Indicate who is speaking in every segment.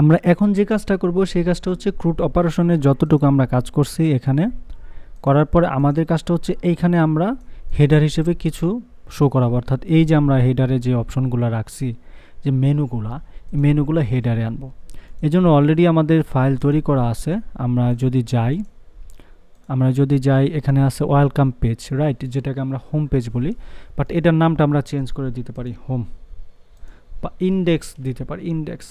Speaker 1: আমরা এখন যে কাজটা করব, সেই কাজটা হচ্ছে ক্রুড অপারেশনে যতটুকু আমরা কাজ করছি এখানে, করার পরে আমাদের কাজটা হচ্ছে এইখানে আমরা হেডার হিসেবে কিছু শো করাবো। অর্থাৎ এই যে আমরা হেডারে যে অপশনগুলো রাখছি, যে মেনুগুলা এই মেনুগুলো হেডারে আনব। এই জন্য অলরেডি আমাদের ফাইল তৈরি করা আছে। আমরা যদি যাই, আমরা যদি যাই, এখানে আছে ওয়েলকাম পেজ রাইট যেটাকে আমরা হোম পেজ বলি। বাট এটার নামটা আমরা চেঞ্জ করে দিতে পারি হোম বা ইন্ডেক্স দিতে পারি ইন্ডেক্স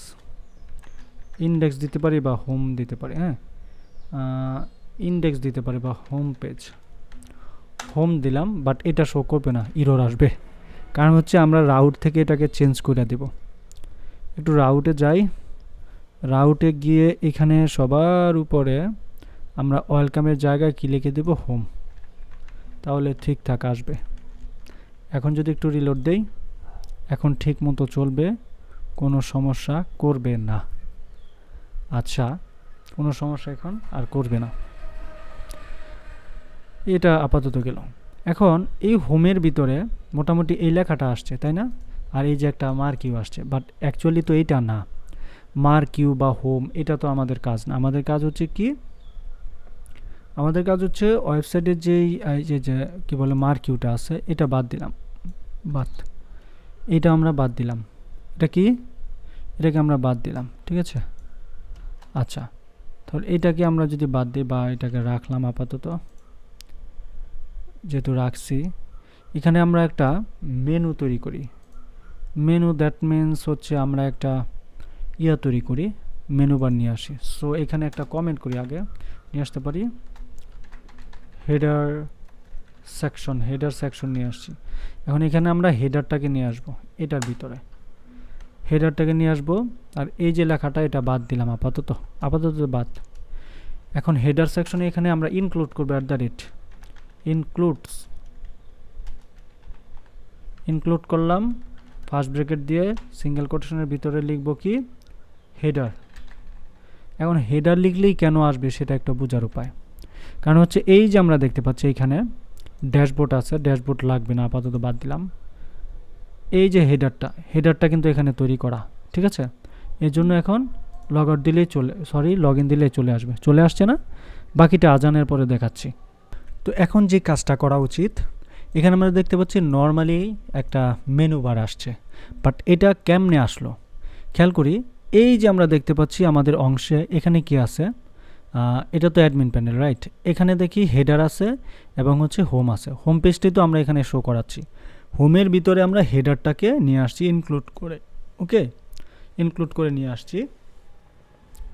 Speaker 1: ইন্ডেক্স দিতে পারি বা হোম দিতে পারি হ্যাঁ? ইন্ডেক্স দিতে পারি বা হোম পেজ হোম দিলাম বাট এটা শো করবে না ইরোর আসবে। কারণ হচ্ছে আমরা রাউট থেকে এটাকে চেঞ্জ করে দেব। একটু রাউটে যাই। রাউটে গিয়ে এখানে সবার উপরে আমরা ওয়েলকামের জায়গায় কি লিখে দেব? হোম তাহলে ঠিকঠাক আসবে। এখন যদি একটু রিলোড দেই, এখন ঠিক মতো চলবে, কোনো সমস্যা করবে না। আচ্ছা কোনো সমস্যা এখন আর করবে না। এটা আপাতত গেল। এখন এই হোমের ভিতরে মোটামুটি এই লেখাটা আসছে, তাই না? আর এই যে একটা মার কিউ আসছে বাট অ্যাকচুয়ালি তো এইটা না। মার কিউ বা হোম, এটা তো আমাদের কাজ না। আমাদের কাজ হচ্ছে কি? আমাদের কাজ হচ্ছে ওয়েবসাইটের যেই যে যে, কী বলে, মার কিউটা আছে, এটা বাদ দিলাম। বাদ। এটা আমরা বাদ দিলাম। এটা কি? এটাকে আমরা বাদ দিলাম, ঠিক আছে? আচ্ছা তাহলে এটাকে আমরা যদি বাদ দিই বা এটাকে রাখলাম আপাতত, যেহেতু রাখছি, এখানে আমরা একটা মেনু তৈরি করি। মেনু দ্যাট মিনস হচ্ছে আমরা একটা ইয়া তৈরি করি মেনু বার নিয়ে আসি। সো এখানে একটা কমেন্ট করি আগে, নিয়ে আসতে পারি। হেডার সেকশন হেডার সেকশন নিয়ে আসছি। এখন এখানে আমরা হেডারটাকে নিয়ে আসব, এটার ভিতরে। হেডারটাকে নিয়ে আসব। আর এই যে লেখাটা, এটা বাদ দিলাম আপাতত আপাতত বাদ। এখন হেডার সেকশনে এখানে আমরা ইনক্লুড করব at the rate includes include করলাম। ফার্স্ট ব্রেকেট দিয়ে সিঙ্গেল কোটেশনের ভিতরে লিখব কি? হেডার এখন হেডার লিখলেই কেন আসবে সেটা একটা বোঝার উপায়। কারণ হচ্ছে এই যে আমরা দেখতে পাচ্ছি এইখানে ড্যাশবোর্ড আছে ড্যাশবোর্ড লাগবে না, আপাতত বাদ দিলাম। এই যে হেডারটা হেডারটা কিন্তু এখানে তৈরি করা, ঠিক আছে? এর জন্য এখন লগ আউট দিলেই চলে সরি লগ ইন দিলেই চলে আসবে। চলে আসছে না? বাকিটা আজানের পরে দেখাচ্ছি। তো এখন যে কাজটা করা উচিত, এখানে আমরা দেখতে পাচ্ছি নর্মালি একটা মেনু বার আসছে বাট এটা কেমনে আসলো? খেয়াল করি, এই যে আমরা দেখতে পাচ্ছি আমাদের অংশে এখানে কি আছে? এটা তো অ্যাডমিন প্যানেল রাইট এখানে দেখি হেডার আছে এবং হচ্ছে হোম আছে। হোম পেজটি তো আমরা এখানে শো করাচ্ছি। হোমের ভিতরে আমরা হেডারটাকে নিয়ে আসছি ইনক্লুড করে ওকে ইনক্লুড করে নিয়ে আসছি।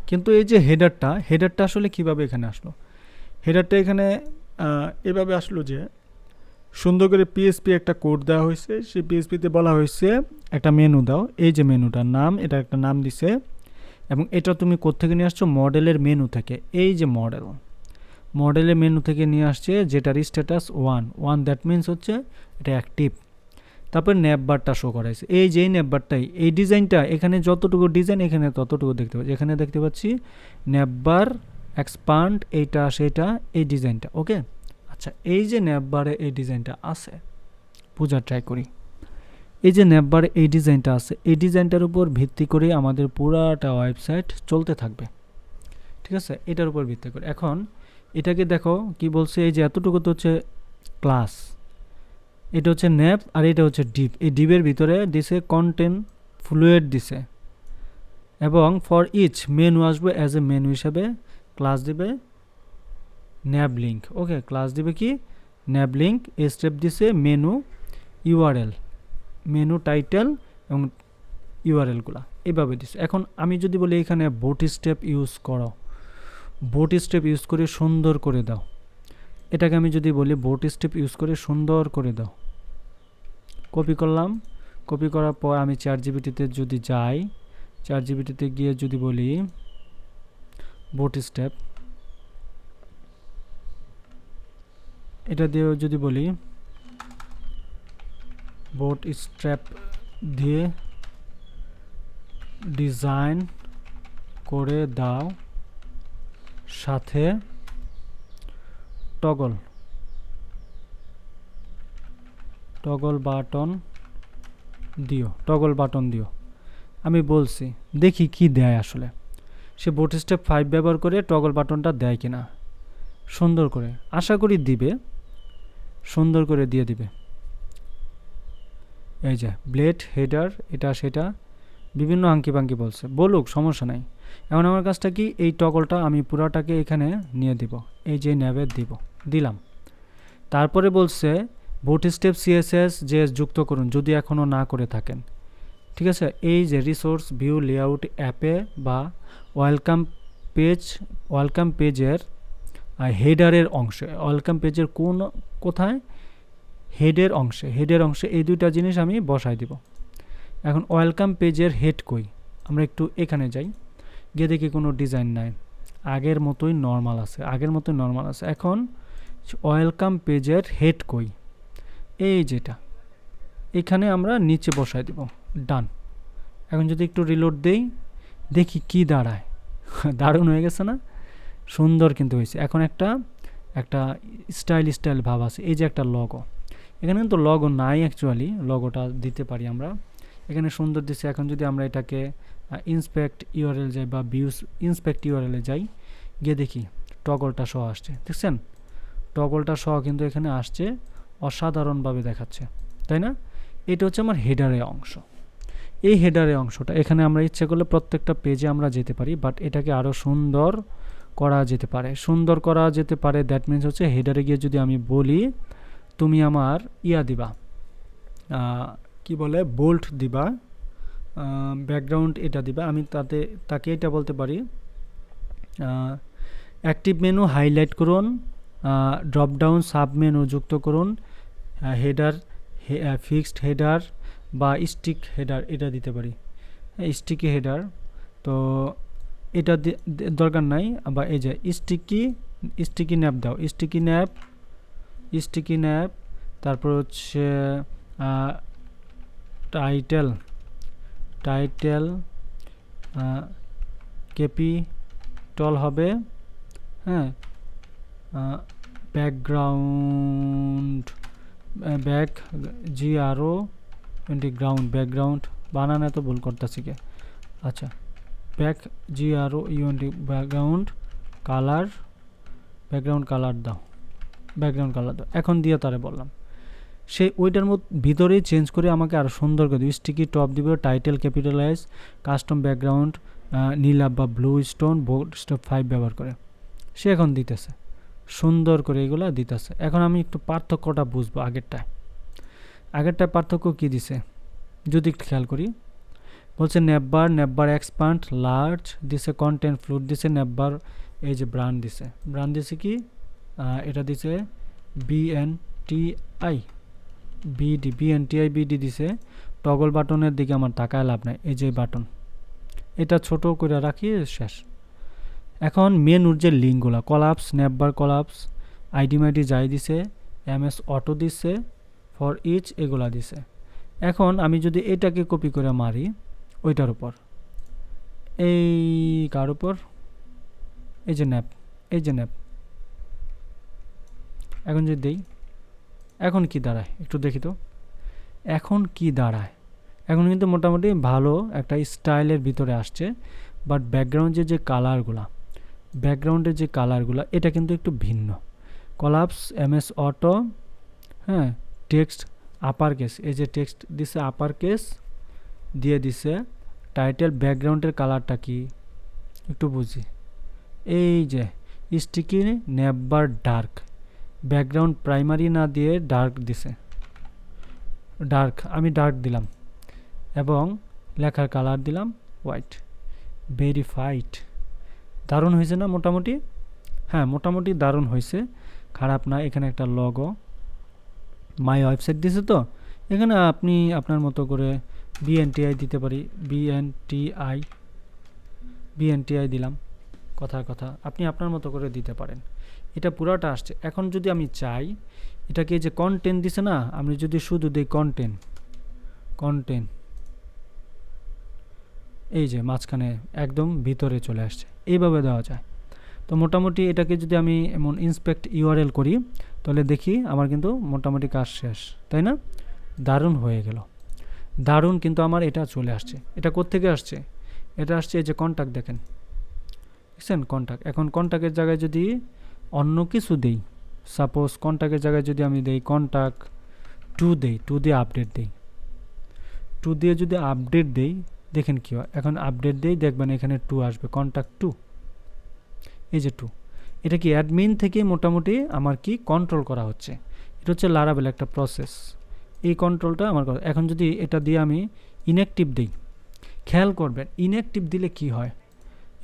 Speaker 1: কিন্তু এই যে হেডারটা হেডারটা আসলে কীভাবে এখানে আসলো? হেডারটা এখানে এভাবে আসলো যে সুন্দর করে পিএসপি একটা কোড দেওয়া হয়েছে। সেই পিএসপিতে বলা হয়েছে, একটা মেনু দাও। এই যে মেনুটার নাম, এটা একটা নাম দিছে। এবং এটা তুমি কোত্থেকে নিয়ে আসছো? মডেলের মেনু থেকে। এই যে মডেল, মডেলের মেনু থেকে নিয়ে আসছে, যেটার status one one that means হচ্ছে এটা অ্যাক্টিভ তারপর ন্যাপবারটা শো করাইছে এই যেই ন্যাপবারটাই এই ডিজাইনটা, এখানে যতটুকু ডিজাইন, এখানে ততটুকু দেখতে পাচ্ছি। এখানে দেখতে পাচ্ছি ন্যাপবার এক্সপান্ড এইটা, সেটা, এই ডিজাইনটা ওকে আচ্ছা এই যে ন্যাপবারে এই ডিজাইনটা আছে বোঝার ট্রাই করি। এই যে ন্যাপবারে এই ডিজাইনটা আছে, এই ডিজাইনটার উপর ভিত্তি করে আমাদের পুরাটা ওয়েবসাইট চলতে থাকবে। ঠিক আছে? এটার উপর ভিত্তি করে। এখন, এটাকে দেখো, কি বলছে, এই যে এতটুকু তো হচ্ছে ক্লাস এটা হচ্ছে ন্যাপ আর এটা হচ্ছে ডিপ। এই ডিপের ভিতরে দিছে কন্টেন্ট ফ্লুয়েড দিছে। এবং ফর ইচ মেনু আসবে অ্যাজ এ মেনু হিসাবে ক্লাস দিবে ন্যাব লিঙ্ক ওকে ক্লাস দিবে কি? ন্যাব লিঙ্ক এই স্টেপ দিছে মেনু ইউআরএল মেনু টাইটেল এবং ইউআরএলগুলো এভাবে দিছে। এখন আমি যদি বলি এখানে বোট স্টেপ ইউজ করো। বোট স্টেপ ইউজ করে সুন্দর করে দাও। এটাকে আমি যদি বলি বোট স্টেপ ইউজ করে সুন্দর করে দাও। কপি করলাম। কপি করার পর আমি চার জিবিটিতে যদি যাই চার জিবিটিতে গিয়ে যদি বলি বোট স্টেপ এটা দিয়ে যদি বলি বোট স্ট্র্যাপ দিয়ে ডিজাইন করে দাও, সাথে টগল টগল বাটন দিও, টগল বাটন দিও। আমি বলছি, দেখি কি দেয় আসলে। সে বোট স্টেপ ফাইভ ব্যবহার করে টগল বাটনটা দেয় কিনা। সুন্দর করে, আশা করি দিবে। সুন্দর করে দিয়ে দিবে। এই যে ব্লেড হেডার এটা সেটা। বিভিন্ন আঙ্কি পাঙ্কি বলছে। বলুক, সমস্যা নাই। এখন আমার কাজটা কি? এই টগলটা আমি পুরাটাকে এখানে নিয়ে দিব। এই যে ন্যাবের দিব। দিলাম। তারপরে বলছে বোট স্টেপ সিএসএস যে যুক্ত করুন, যদি এখনও না করে থাকেন। ঠিক আছে? এই যে রিসোর্স ভিউ লেআউট অ্যাপে বা ওয়েলকাম পেজ ওয়েলকাম পেজের হেডারের অংশে ওয়েলকাম পেজের কোন, কোথায়? হেডের অংশে হেডের অংশে এই দুইটা জিনিস আমি বসাই দিব। এখন ওয়েলকাম পেজের হেড কই? আমরা একটু এখানে যাই। গিয়ে দেখি কোনো ডিজাইন নাই। আগের মতোই নর্মাল আছে, আগের মতোই নর্মাল আছে। এখন ওয়েলকাম পেজের হেড কই? এই যেটা, এখানে আমরা নিচে বসাই দিব, ডান। এখন যদি একটু রিলোড দেই, দেখি কি দাঁড়ায়। দারুণ হয়ে গেছে না? সুন্দর কিন্তু হয়েছে। এখন একটা একটা স্টাইল স্টাইল ভাব আছে। এই যে একটা লগো এখানে কিন্তু লগো নাই অ্যাকচুয়ালি লগোটা দিতে পারি আমরা। এখানে সুন্দর দিচ্ছে এখন যদি আমরা এটাকে ইন্সপেক্ট ইউআরএল যাই বা ভিউস ইন্সপেক্ট ইউআরএলে যাই, গিয়ে দেখি টগলটা সহ আসছে। দেখছেন? টগলটা সহ কিন্তু এখানে আসছে। অসাধারণভাবে দেখাচ্ছে, তাই না? এটা হচ্ছে আমার হেডারের অংশ। এই হেডারের অংশটা, এখানে আমরা ইচ্ছে করলে প্রত্যেকটা পেজে আমরা যেতে পারি বাট এটাকে আরও সুন্দর করা যেতে পারে। সুন্দর করা যেতে পারে দ্যাট মিনস হচ্ছে হেডারে গিয়ে যদি আমি বলি, তুমি আমার ইয়া দিবা। কি বলে? বোল্ট দিবা। ব্যাকগ্রাউন্ড এটা দিবা। আমি তাতে, তাকে এটা বলতে পারি অ্যাক্টিভ মেনু হাইলাইট করুন ড্রপডাউন সাব মেনু যুক্ত করুন। হেডার ফিক্সড হেডার বা স্টিক হেডার এটা দিতে পারি। Sticky header. তো এটা দরকার নাই। বা এই যে স্টিকি স্টিকি ন্যাপ দাও। স্টিকি ন্যাপ স্টিকি ন্যাপ, তারপর হচ্ছে টাইটেল টাইটেল ক্যাপিটল হবে। হ্যাঁ ব্যাকগ্রাউন্ড ব্যাক জি আরও টোয়েন্টি গ্রাউন্ড, ব্যাকগ্রাউন্ড, বানানো এত ভুল করতেছি কে? আচ্ছা ব্যাক জি আরও ইউএনটি ব্যাকগ্রাউন্ড, কালার ব্যাকগ্রাউন্ড কালার দাও, ব্যাকগ্রাউন্ড কালার দাও। এখন দিয়ে তারে বললাম। সেই ওইটার মধ্যে ভিতরেই চেঞ্জ করে আমাকে আরও সুন্দর করে দিবে স্টিকি টপ দিবে, টাইটেল ক্যাপিটালাইজ, কাস্টম ব্যাকগ্রাউন্ড নীলাভ বা blue stone board stop five ব্যবহার করে। সে এখন দিতেছে। সুন্দর করে এগুলো দিতেছে। এখন আমি একটু পার্থক্যটা বুঝব আগেরটায়। আগেরটায় পার্থক্য কী দিছে? যদি একটু খেয়াল করি, বলছে নেববার নেববার এক্সপান্ড লার্জ দিছে কন্টেন্ট ফ্লুট দিছে নেববার এই যে ব্রান্ড দিছে। ব্রান্ড দিছে কি? এটা দিছে BN T I BD BN T I BD দিছে। টগল বাটনের দিকে আমার তাকায় লাভ নাই। এই যে বাটন এটা ছোট করে রাখি শেষ। এখন মেনুর যে লিঙ্কগুলো কলাপস নেববার কলাপস আইডি মাইডি যাই দিছে এম এস অটো দিছে ফর ইচ এগুলা দিছে। এখন আমি যদি এটাকে কপি করে মারি, ওইটার উপর। এই কার উপর? এই যে ন্যাপ এই যে ন্যাপ এখন যদি দেই, এখন কি দাঁড়ায়? একটু দেখি তো। এখন কি দাঁড়ায়? এখন কিন্তু মোটামুটি ভালো একটা স্টাইলের ভিতরে আসছে বাট ব্যাকগ্রাউন্ডের যে কালারগুলা ব্যাকগ্রাউন্ডের যে কালারগুলো, এটা কিন্তু একটু ভিন্ন। কলাপস এম এস অটো হ্যাঁ টেক্সট আপার কেস এই যে টেক্সট দিছে আপার কেস দিয়ে দিছে টাইটেল ব্যাকগ্রাউন্ডের কালারটা কি? একটু বুঝি। এই যে sticky navbar dark background primary না দিয়ে ডার্ক দিছে। ডার্ক আমি ডার্ক দিলাম। এবং লেখার কালার দিলাম হোয়াইট ভেরিফাইড দারুণ হয়েছে না মোটামুটি? হ্যাঁ মোটামুটি দারুণ হয়েছে। খারাপ না, এখানে একটা লগো মাই ওয়েবসাইট দিছে তো? এখানে আপনি আপনার মতো করে বিএনটিআই দিতে পারি। বিএনটিআই বিএনটিআই দিলাম। কথার কথা। আপনি আপনার মতো করে দিতে পারেন। এটা পুরাটা আসছে। এখন যদি আমি চাই, এটাকে যে কন্টেন্ট দিছে না, আমি যদি শুধু দিই কন্টেন্ট কন্টেন্ট এই যে মাঝখানে একদম ভিতরে চলে আসছে, এইভাবে দেওয়া যায়। তো মোটামুটি এটাকে যদি আমি এমন ইন্সপেক্ট ইউআরএল করি, তাহলে দেখি আমার কিন্তু মোটামুটি কাজ শেষ, তাই না? দারুণ হয়ে গেল। দারুণ কিন্তু আমার এটা চলে আসছে। এটা কোত্থেকে আসছে? এটা আসছে এই যে কন্ট্যাক্ট দেখেন। বুঝছেন কন্ট্যাক্ট এখন কন্ট্যাক্টের জায়গায় যদি অন্য কিছু দেই সাপোজ কন্ট্যাক্টের জায়গায় যদি আমি দেই কন্ট্যাক্ট টু দেই টু দিয়ে আপডেট দেই। টু দিয়ে যদি আপডেট দেই দেখেন কী হয়। এখন আপডেট দিয়েই দেখবেন এখানে টু আসবে কন্ট্যাক্ট টু এই যে টু এটা কি অ্যাডমিন থেকে মোটামুটি আমার কি কন্ট্রোল করা হচ্ছে? এটা হচ্ছে লারাবেল একটা প্রসেস এই কন্ট্রোলটা আমার এখন যদি এটা দিয়ে আমি ইনঅ্যাক্টিভ দিই, খেয়াল করবেন ইনঅ্যাক্টিভ দিলে কি হয়?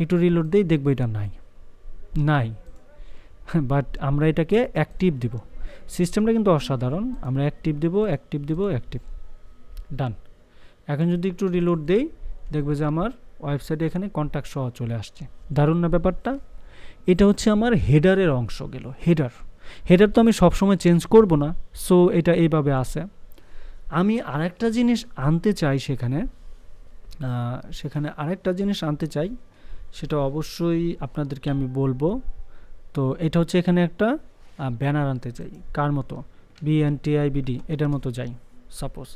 Speaker 1: একটু রিলোড দিই দেখব এটা নাই। নাই। বাট আমরা এটাকে অ্যাক্টিভ দিব। সিস্টেমটা কিন্তু অসাধারণ। আমরা অ্যাক্টিভ দিব অ্যাক্টিভ দিব অ্যাক্টিভ ডান এখন যদি একটু রিলোড দেই, দেখবে যে আমার ওয়েবসাইটে এখানে কন্ট্যাক্ট সহ চলে আসছে। দারুণ না ব্যাপারটা? এটা হচ্ছে আমার হেডারের অংশ গেল হেডার হেডার তো আমি সবসময় চেঞ্জ করব না সো এটা এইভাবে আছে। আমি আরেকটা জিনিস আনতে চাই সেখানে সেখানে আরেকটা জিনিস আনতে চাই, সেটা অবশ্যই আপনাদেরকে আমি বলব। তো এটা হচ্ছে এখানে একটা ব্যানার আনতে চাই, কার মতো? বিএনটিআইবিডি এটার মতো যাই সাপোজ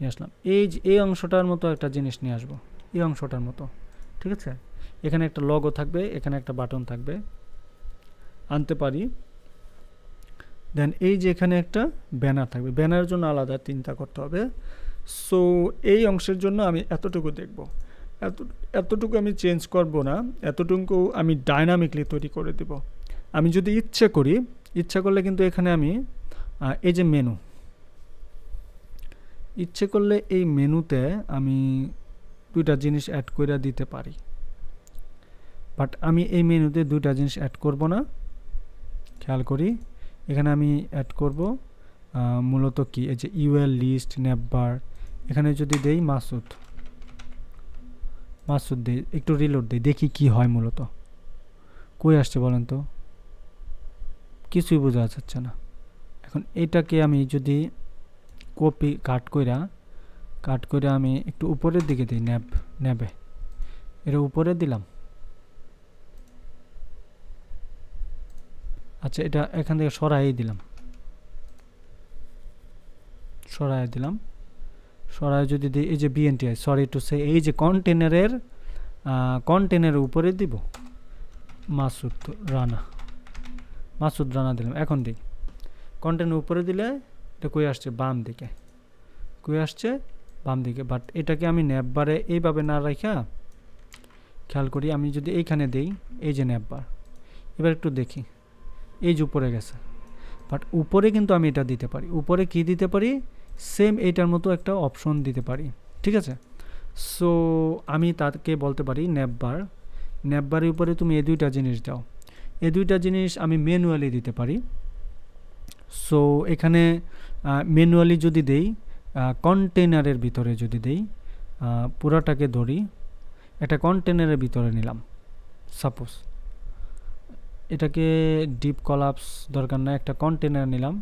Speaker 1: নিয়ে আসলাম। এই যে- এই অংশটার মতো একটা জিনিস নিয়ে আসব। এই অংশটার মতো, ঠিক আছে? এখানে একটা লগও থাকবে, এখানে একটা বাটন থাকবে। আনতে পারি। দেন এই যে এখানে একটা ব্যানার থাকবে। ব্যানারের জন্য আলাদা চিন্তা করতে হবে। সো এই অংশের জন্য আমি এতটুকু দেখব। এত, এতটুকু আমি চেঞ্জ করব না। এতটুকু আমি ডাইনামিকলি তৈরি করে দেব। আমি যদি ইচ্ছে করি, ইচ্ছা করলে কিন্তু এখানে আমি এই যে মেনু ইচ্ছে করলে এই মেনুতে আমি দুইটা জিনিস অ্যাড করে দিতে পারি। বাট আমি এই মেনুতে দুইটা জিনিস অ্যাড করব না। খেয়াল করি, এখানে আমি অ্যাড করব মূলত কি? এই যে ইউএল লিস্ট ন্যাপবার এখানে যদি দেই মাসুদ। মাসুদ দেই, একটু রিলোড দেই, দেখি কি হয় মূলত। কই আসছে বলেন তো? কিছুই বোঝা যাচ্ছে না। এখন এটাকে আমি যদি কপি কাট কইরা কাট কইরা আমি একটু উপরের দিকে দিই ন্যাব ন্যাবে এটা উপরে দিলাম। আচ্ছা এটা এখান থেকে সরাই দিলাম। সরাই দিলাম। সরাই যদি দিই, এই যে বিএনটিআই সরি টু সে এই যে কন্টেনারের কন্টেনারের উপরে দিব। মাসুদ রানা। মাসুদ রানা দিলাম। এখন দিই। কন্টেনার উপরে দিলে এটা কই আসছে? বাম দিকে। কই আসছে? বাম দিকে। বাট এটাকে আমি ন্যাপবারে এইভাবে না রাখা খেয়াল করি, আমি যদি এইখানে দেই, এই যে ন্যাপবার এবার একটু দেখি। এই যে উপরে গেছে। বাট উপরে কিন্তু আমি এটা দিতে পারি। উপরে কি দিতে পারি? সেম এইটার মতো একটা অপশন দিতে পারি। ঠিক আছে? সো আমি তাকে বলতে পারি ন্যাপবার ন্যাপবারের উপরে তুমি এই দুইটা জিনিস দাও। এই দুইটা জিনিস আমি ম্যানুয়ালি দিতে পারি। সো এখানে ম্যানুয়ালি যদি দেই কন্টেনারের ভিতরে যদি দেই পুরাটাকে ধরি, একটা কন্টেনারের ভিতরে নিলাম সাপোজ এটাকে ডিপ কলাপস দরকার না একটা কন্টেনার নিলাম,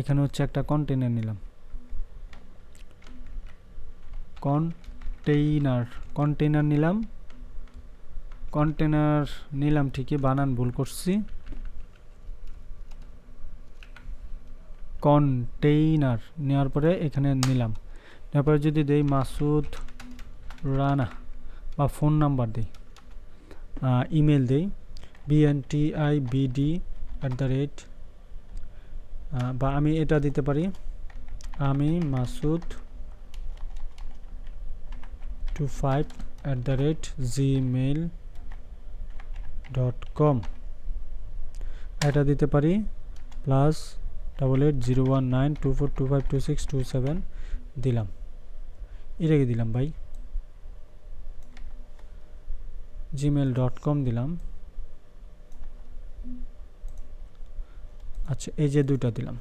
Speaker 1: এখানে হচ্ছে একটা কন্টেনার নিলাম। কন্টেইনার কন্টেনার নিলাম কন্টেনার নিলাম ঠিকই, বানান ভুল করছি। কন্টেইনার নেওয়ার পরে এখানে নিলাম। নেওয়ার পরে যদি দেই মাসুদ রানা বা ফোন নাম্বার দিই ইমেল দিই BNTI BD at the rate বা আমি এটা দিতে পারি, আমি Masud two five at the rate gmail dot com এটা দিতে পারি plus double eight zero one nine two four two five two six two seven দিলাম। এটাকে দিলাম ভাই। জিমেল ডট কম দিলাম। আচ্ছা এই যে দুইটা দিলাম।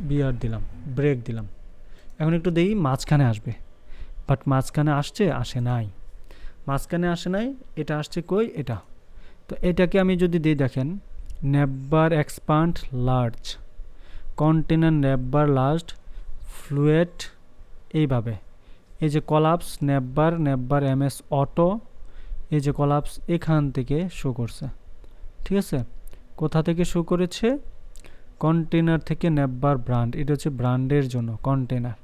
Speaker 1: বিয়ার দিলাম ব্রেক দিলাম। এখন একটু দেখি মাঝখানে আসবে। বাট মাঝখানে আসছে, আসে নাই। মাঝখানে আসে নাই, এটা আসছে কই? এটা। তো এটাকে আমি যদি দিই দেখেন, navbar expand large container navbar last fluid এইভাবে। এই যে collapse, navbar navbar M S auto, এই যে কলাপস এখান থেকে শো করছে। ঠিক আছে? কোথা থেকে শো করেছে? কন্টেনার থেকে নেববার ব্র্যান্ড, এটা হচ্ছে ব্র্যান্ডের জন্য কন্টেনার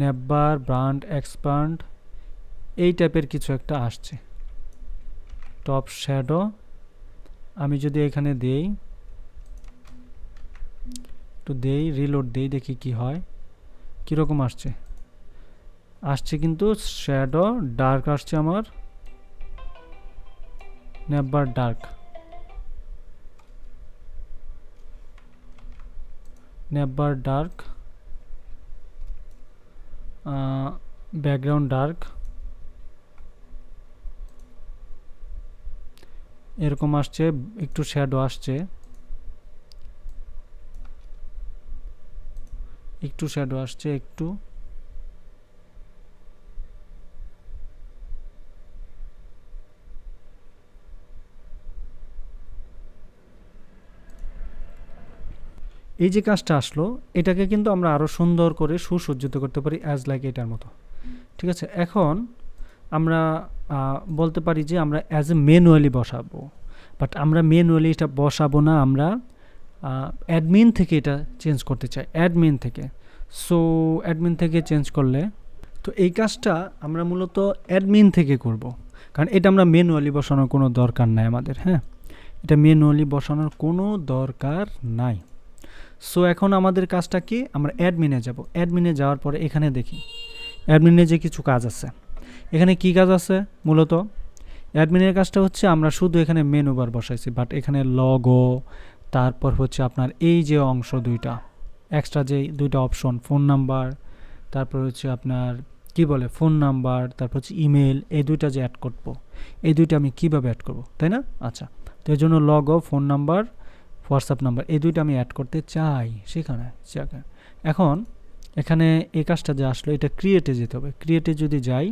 Speaker 1: নেববার ব্র্যান্ড এক্সপান্ড এই টাইপের কিছু একটা আসছে। টপ শ্যাডো আমি যদি এখানে দেই, একটু দেই রিলোড দেই, দেখি কি হয়। কীরকম আসছে? আসছে কিন্তু শ্যাডো ডার্ক আসছে আমার। Navbar dark. Navbar dark. Background dark. এরকম আসছে, একটু শ্যাডো আসছে। একটু শ্যাডো আসছে, একটু। এই যে কাজটা আসলো, এটাকে কিন্তু আমরা আরও সুন্দর করে সুসজ্জিত করতে পারি অ্যাজ লাইক এটার মতো। ঠিক আছে? এখন আমরা বলতে পারি যে আমরা অ্যাজ এ ম্যানুয়ালি বসাবো। বাট আমরা ম্যানুয়ালি এটা বসাবো না, আমরা অ্যাডমিন থেকে এটা চেঞ্জ করতে চাই অ্যাডমিন থেকে। সো অ্যাডমিন থেকে চেঞ্জ করলে, তো এই কাজটা আমরা মূলত অ্যাডমিন থেকে করব। কারণ এটা আমরা ম্যানুয়ালি বসানোর কোনো দরকার নাই আমাদের হ্যাঁ? এটা ম্যানুয়ালি বসানোর কোনো দরকার নাই। সো এখন আমাদের কাজটা কি? আমরা অ্যাডমিনে যাব। অ্যাডমিনে যাওয়ার পরে এখানে দেখি। অ্যাডমিনে যে কিছু কাজ আছে। এখানে কি কাজ আছে মূলত? অ্যাডমিনের কাজটা হচ্ছে আমরা শুধু এখানে মেনু বার বসাইছি বাট এখানে লগো তারপর হচ্ছে আপনার এই যে অংশ দুইটা এক্সট্রা যে দুইটা অপশন ফোন নাম্বার তারপর হচ্ছে আপনার কি বলে ফোন নাম্বার তারপর হচ্ছে ইমেল এই দুইটা যে অ্যাড করব, এই দুইটা আমি কীভাবে অ্যাড করব, তাই না? আচ্ছা তো এই জন্য logo phone number WhatsApp number এই দুইটা আমি অ্যাড করতে চাই সেখানে এখন এখানে এই কাজটা যে আসলো, এটা ক্রিয়েটে যেতে হবে। ক্রিয়েটে যদি যাই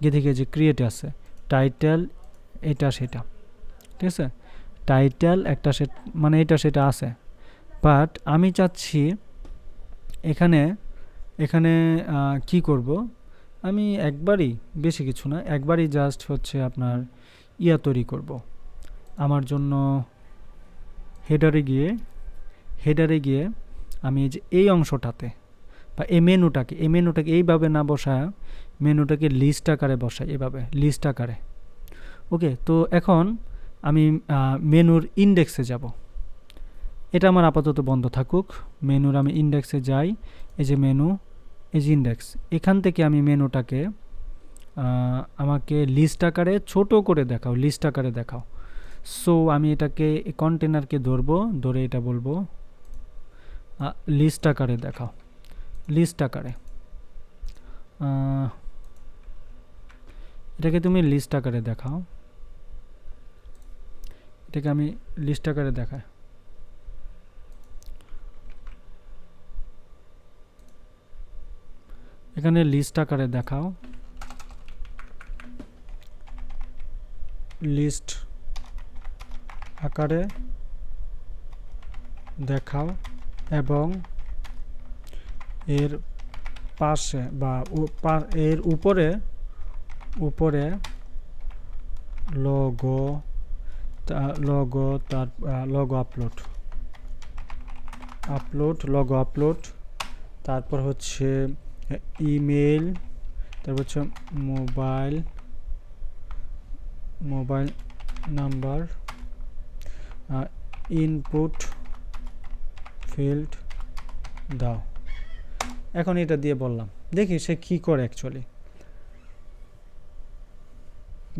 Speaker 1: গিয়ে দেখি যে ক্রিয়েট আছে। টাইটেল এটা সেটা। ঠিক আছে? টাইটেল একটা সে মানে এটা সেটা আছে। বাট আমি চাচ্ছি এখানে এখানে কি করব? আমি একবারই, বেশি কিছু না, একবারই জাস্ট হচ্ছে আপনার ইয়া তৈরি করব। আমার জন্য হেডারে গিয়ে হেডারে গিয়ে আমি এই যে এই অংশটাতে, বা এই মেনুটাকে এই মেনুটাকে এইভাবে না বসায় মেনুটাকে লিস্ট আকারে বসাই এভাবে লিস্ট আকারে। ওকে তো এখন আমি মেনুর ইন্ডেক্সে যাব। এটা আমার আপাতত বন্ধ থাকুক। মেনুর আমি ইন্ডেক্সে যাই। এই যে মেনু যে ইন্ডেক্স এখান থেকে আমি মেনুটাকে আমাকে লিস্ট আকারে ছোট করে দেখাও লিস্ট আকারে দেখাও। সো আমি এটাকে কন্টেনারকে ধরবো, ধরে এটা বলব লিস্ট আকারে দেখাও। লিস্ট আকারে। এটাকে তুমি লিস্ট আকারে দেখাও। এটাকে আমি লিস্ট আকারে দেখাই। এখানে লিস্ট আকারে দেখাও। লিস্ট আকারে দেখাও এবং এর পাশে বা এর উপরে উপরে লোগো লোগো তার logo upload upload logo upload তারপর হচ্ছে ইমেল তারপর হচ্ছে mobile mobile number input field দাও। এখন এটা দিয়ে বললাম। দেখি সে কি করে অ্যাকচুয়ালি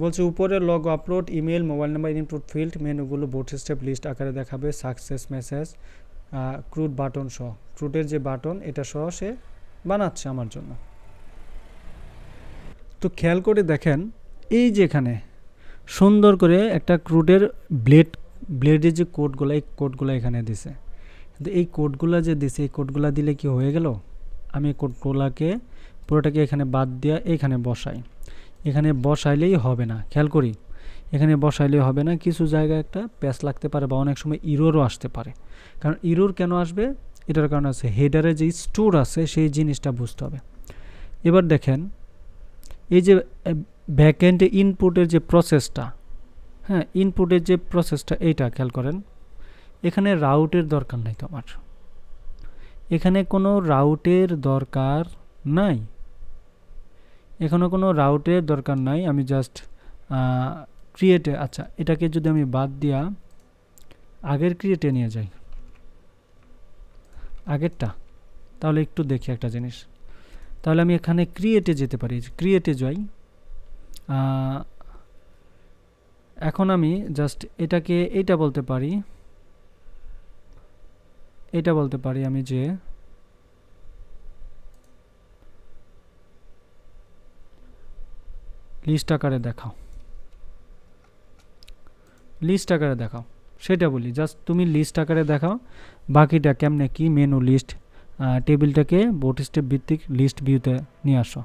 Speaker 1: বলছে উপরে log upload email mobile number input field মেনুগুলো bootstrap list আকারে দেখাবে সাকসেস মেসেজ ক্রুড বাটন সহ। ক্রুডের যে বাটন এটা সহ সে বানাচ্ছে আমার জন্য। তো খেয়াল করে দেখেন, এই যে এখানে সুন্দর করে একটা ক্রুডের ব্লেড ব্লেডের যে কোডগুলো এই কোডগুলো এখানে দিছে। কিন্তু এই কোডগুলো যে দিছে, এই কোডগুলো দিলে কি হয়ে গেল? আমি কোডগুলাকে পুরোটাকে এখানে বাদ দিয়ে এখানে বসাই। এখানে বসাইলেই হবে না। খেয়াল করি, এখানে বসাইলেই হবে না। কিছু জায়গায় একটা প্যাচ লাগতে পারে বা অনেক সময় ইরোরও আসতে পারে। কারণ ইরোর কেন আসবে? এটার কারণ আছে, হেডারে যে স্টোর আছে, সেই জিনিসটা বুঝতে হবে। এবার দেখেন, এই যে ব্যাকএন্ডে ইনপুটের যে প্রসেসটা হ্যাঁ ইনপুটের যে প্রসেসটা এইটা খেয়াল করেন। এখানে রাউটের দরকার নাই তো আমার এখানে কোনো রাউটের দরকার নাই। এখানে কোনো রাউটের দরকার নাই, আমি জাস্ট ক্রিয়েটে আচ্ছা এটাকে যদি আমি বাদ দিয়া আগের ক্রিয়েটে নিয়ে যাই। আগেরটা, তাহলে একটু দেখি একটা জিনিস। তাহলে আমি এখানে ক্রিয়েটে যেতে পারি ক্রিয়েটে যাই। এখন আমি জাস্ট এটাকে, এইটা বলতে পারি। এটা বলতে পারি আমি যে লিস্ট আকারে দেখাও। লিস্ট আকারে দেখাও। সেটা বলি জাস্ট তুমি লিস্ট আকারে দেখাও, বাকিটা কেমনে কি মেনু লিস্ট টেবিলটাকে বোট স্টেপ ভিত্তিক লিস্ট ভিউতে নিয়ে আসো।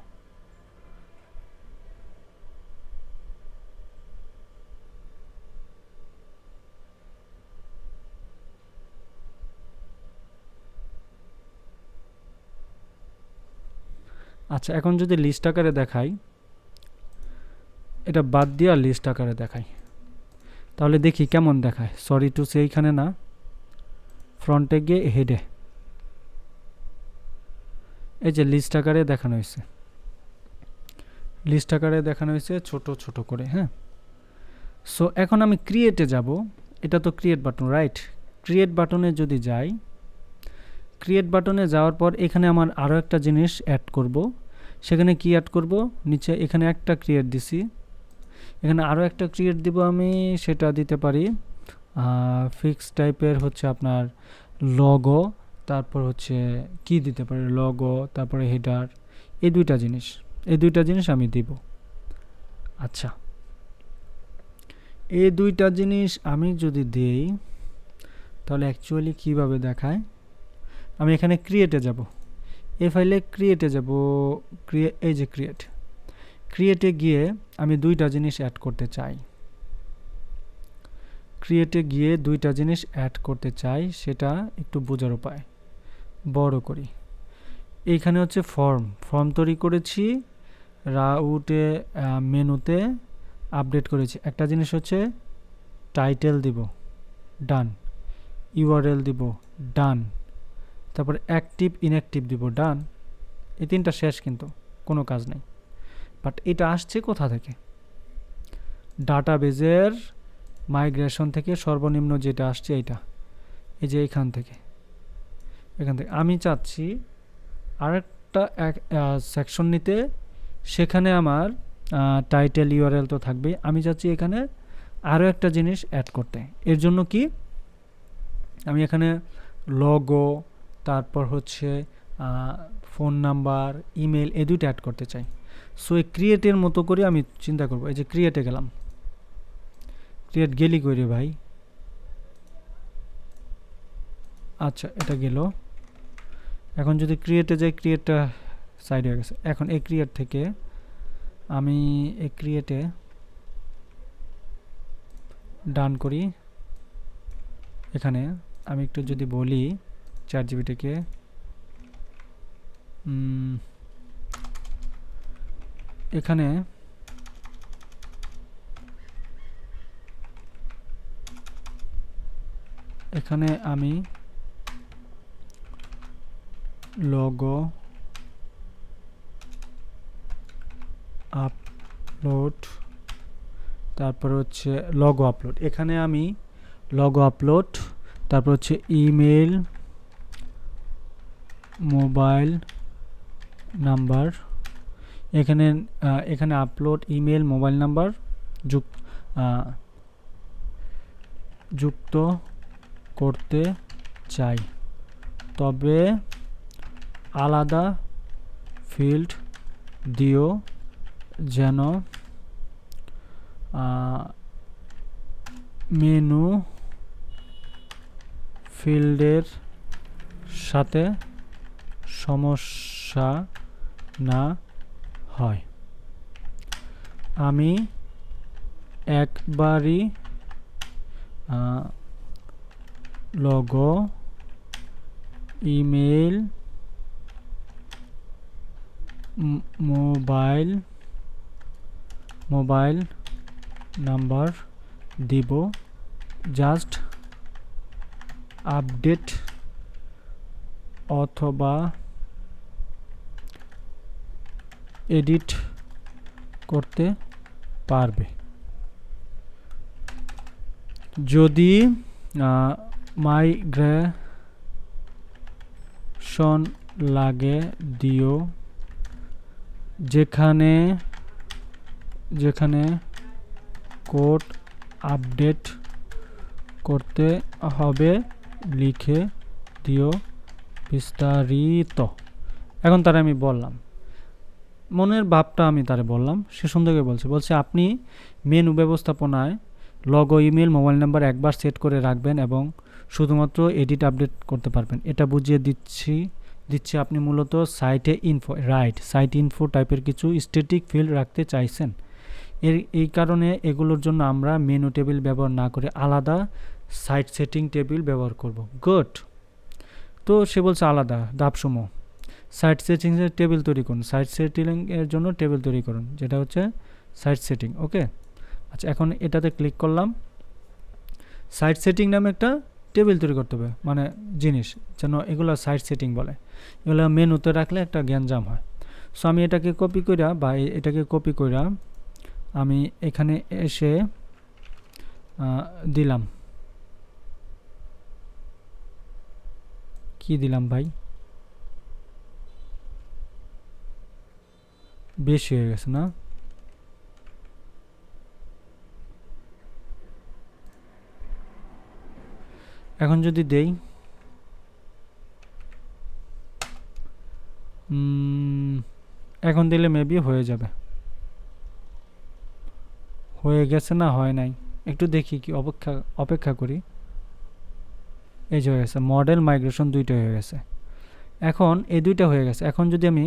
Speaker 1: আচ্ছা এখন যদি লিস্ট আকারে দেখাই এটা বাদ দিয়ে লিস্ট আকারে দেখাই। তাহলে দেখি কেমন দেখায়। সরি টু সে এইখানে না। ফ্রন্টে গিয়ে হেডে এই যে লিস্ট আকারে দেখানো হয়েছে। লিস্ট আকারে দেখানো হয়েছে ছোট ছোট করে হ্যাঁ? সো এখন আমি ক্রিয়েটে যাব। এটা তো ক্রিয়েট বাটন রাইট ক্রিয়েট বাটনে যদি যাই ক্রিয়েট বাটনে যাওয়ার পর এখানে আমার আরও একটা জিনিস অ্যাড করব। সেখানে কি অ্যাড করব? নিচে এখানে একটা ক্রিয়েট দিছি। এখানে আরও একটা ক্রিয়েট দিব আমি, সেটা দিতে পারি। ফিক্স টাইপের হচ্ছে আপনার লগো তারপর হচ্ছে কি দিতে পারি? লগো তারপরে হেডার এই দুইটা জিনিস। এই দুইটা জিনিস আমি দিব। আচ্ছা। এই দুইটা জিনিস আমি যদি দেই, তাহলে অ্যাকচুয়ালি কীভাবে দেখায়? আমি এখানে ক্রিয়েটে যাব। এই ফাইলে ক্রিয়েটে যাব ক্রিয়ে এই যে ক্রিয়েট ক্রিয়েটে গিয়ে আমি দুইটা জিনিস অ্যাড করতে চাই। ক্রিয়েটে গিয়ে দুইটা জিনিস অ্যাড করতে চাই, সেটা একটু বোঝার উপায়। বড় করি। এইখানে হচ্ছে ফর্ম ফর্ম তৈরি করেছি রাউটে মেনুতে আপডেট করেছি। একটা জিনিস হচ্ছে টাইটেল দিব ডান ইউআরএল দিব ডান তারপর অ্যাক্টিভ ইনঅ্যাক্টিভ দিব ডান এই তিনটা শেষ কিন্তু, কোনো কাজ নেই। বাট এটা আসছে কোথা থেকে? ডাটাবেজের মাইগ্রেশন থেকে সর্বনিম্ন যেটা আসছে এইটা। এই যে এখান থেকে। এখান থেকে। আমি চাচ্ছি আরেকটা সেকশন নিতে। সেখানে আমার টাইটেল ইউআরএল তো থাকবেই। আমি চাচ্ছি এখানে আরও একটা জিনিস অ্যাড করতে। এর জন্য কি? আমি এখানে লগো তারপর হচ্ছে ফোন নাম্বার ইমেল এ দুইটা অ্যাড করতে চাই। সো এই ক্রিয়েটের মতো করে আমি চিন্তা করব। এই যে ক্রিয়েটে গেলাম। ক্রিয়েট গেলি করে ভাই? আচ্ছা এটা গেল। এখন যদি ক্রিয়েটে যাই ক্রিয়েটটা সাইড হয়ে গেছে। এখন এই ক্রিয়েট থেকে আমি এই ক্রিয়েটে ডান করি। এখানে আমি একটু যদি বলি চার জিবিটাকে এখানে এখানে আমি লগো আপলোড তারপর হচ্ছে লগো আপলোড এখানে আমি লগো আপলোড তারপর হচ্ছে ইমেল মোবাইল নাম্বার এখানে এখানে আপলোড ইমেল মোবাইল নাম্বার যুক যুক্ত করতে চাই। তবে আলাদা ফিল্ড দিও যেন মেনু ফিল্ডের সাথে সমস্যা না হয়। আমি একবারই logo email mobile mobile number দিব। জাস্ট আপডেট অথবা এডিট করতে পারবে। যদি মাইগ্রেশন লাগে দিও, যেখানে যেখানে কোড আপডেট করতে হবে, লিখে দিও, বিস্তারিত। এখন তারা আমি বললাম। মনের ভাবটা আমি তারে বললাম, সে সুন্দরকে বলছে বলছে, আপনি মেনু ব্যবস্থাপনায় লগো ইমেল মোবাইল নাম্বার একবার সেট করে রাখবেন এবং শুধুমাত্র এডিট আপডেট করতে পারবেন। এটা বুঝিয়ে দিচ্ছি দিচ্ছি আপনি মূলত সাইটে ইনফো রাইট সাইট ইনফো টাইপের কিছু স্ট্যাটিক ফিল্ড রাখতে চাইছেন। এর, এই কারণে এগুলোর জন্য আমরা মেনু টেবিল ব্যবহার না করে আলাদা সাইট সেটিং টেবিল ব্যবহার করব। গুড তো সে বলছে আলাদা, ধাপসমূহ। সাইট সেটিংয়ের টেবিল তৈরি করুন। সাইট সেটিং এর জন্য টেবিল তৈরি করুন, যেটা হচ্ছে সাইট সেটিং ওকে আচ্ছা এখন এটাতে ক্লিক করলাম। সাইট সেটিং নামে একটা টেবিল তৈরি করতে হবে মানে জিনিস, যেন এগুলো সাইট সেটিং বলে। এগুলো মেনুতে রাখলে একটা জ্ঞানজাম হয়। সো আমি এটাকে কপি কইরা বা এটাকে কপি কইরা আমি এখানে এসে দিলাম। কি দিলাম ভাই? বেশি হয়ে গেছে, না? এখন যদি দেই এখন দিলে মেবি হয়ে যাবে। হয়ে গেছে না হয় নাই? একটু দেখি কি অপেক্ষা অপেক্ষা করি। এই যে হয়ে গেছে মডেল মাইগ্রেশন দুইটা হয়ে গেছে। এখন এই দুইটা হয়ে গেছে। এখন যদি আমি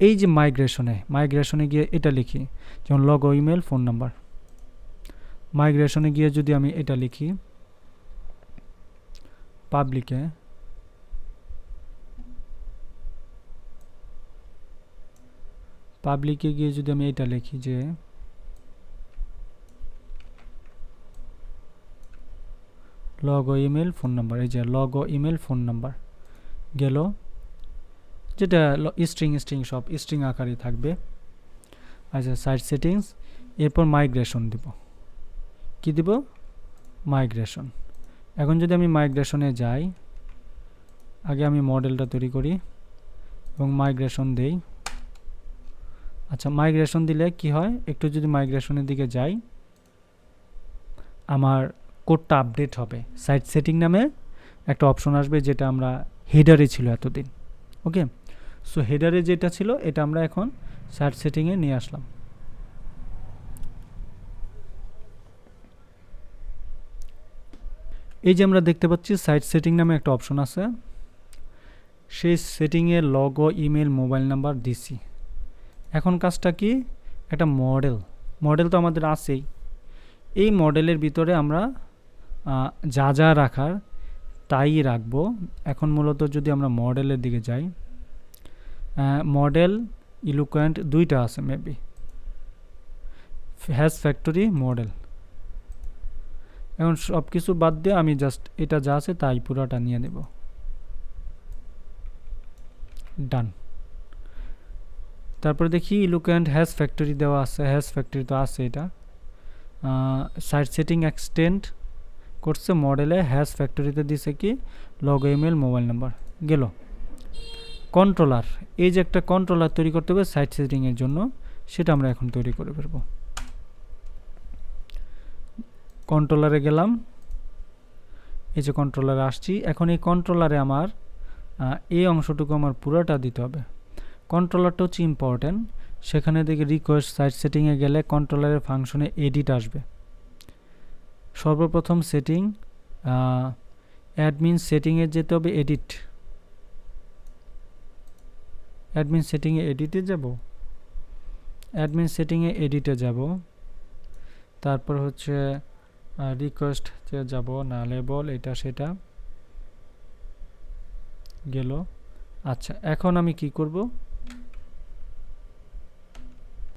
Speaker 1: এই যে মাইগ্রেশনে মাইগ্রেশনে গিয়ে এটা লিখি, যেমন লগ ইমেল ফোন নাম্বার মাইগ্রেশনে গিয়ে যদি আমি এটা লিখি পাবলিকে পাবলিকে গিয়ে যদি আমি এটা লিখি যে লগ ইমেল ফোন নাম্বার এই যে লগ ইমেল ফোন নাম্বার গেল যেটা স্ট্রিং স্ট্রিং সব স্ট্রিং আকারে থাকবে। আচ্ছা সাইট সেটিংস এরপর মাইগ্রেশন দিব। কি দিব? মাইগ্রেশন এখন যদি আমি মাইগ্রেশনে যাই, আগে আমি মডেলটা তৈরি করি এবং মাইগ্রেশন দেই। আচ্ছা মাইগ্রেশন দিলে কি হয়? একটু যদি মাইগ্রেশনের দিকে যাই, আমার কোডটা আপডেট হবে। সাইট সেটিং নামে একটা অপশন আসবে যেটা আমরা হেডারে ছিল এতদিন। ওকে সো হেডারে যেটা ছিল, এটা আমরা এখন সাইট সেটিংয়ে নিয়ে আসলাম। এই যে আমরা দেখতে পাচ্ছি সাইট সেটিং নামে একটা অপশন আছে। সেই সেটিংয়ে লগো ইমেল মোবাইল নাম্বার দিছি এখন কাজটা কি? একটা মডেল মডেল তো আমাদের আছেই। এই মডেলের ভিতরে আমরা যা যা রাখার তাই রাখব। এখন মূলত যদি আমরা মডেলের দিকে যাই মডেল ইলুকোয়েন্ট দুইটা আছে মেবি হ্যাজ ফ্যাক্টরি মডেল এখন সব কিছু বাদ দিয়ে আমি জাস্ট এটা যা আছে তাই পুরোটা নিয়ে নেব। ডান তারপরে দেখি ইলুকোয়েন্ট হ্যাজ ফ্যাক্টরি দেওয়া আছে হ্যাজ ফ্যাক্টরি তো আছে এটা। সাইট সেটিং এক্সটেন্ড করছে মডেলে হ্যাশ ফ্যাক্টরিতে দিছে কি? লগ ইমেল মোবাইল নাম্বার গেল। কন্ট্রোলার এই যে একটা কন্ট্রোলার তৈরি করতে হবে সাইট সেটিংয়ের জন্য, সেটা আমরা এখন তৈরি করে ফেলব। কন্ট্রোলারে গেলাম। এই যে কন্ট্রোলারে আসছি। এখন এই কন্ট্রোলারে আমার এই অংশটুকু আমার পুরোটা দিতে হবে। কন্ট্রোলারটা হচ্ছে ইম্পর্ট্যান্ট সেখানে দেখে রিকোয়েস্ট সাইট সেটিংয়ে গেলে কন্ট্রোলারের ফাংশনে এডিট আসবে। সর্বপ্রথম সেটিং অ্যাডমিন সেটিংয়ে যেতে হবে এডিট অ্যাডমিন সেটিংয়ে এডিটে যাব। অ্যাডমিন সেটিংয়ে এডিটে যাব। তারপর হচ্ছে রিকোয়েস্ট যাব না লেবল এটা সেটা। গেল। আচ্ছা এখন আমি কি করব?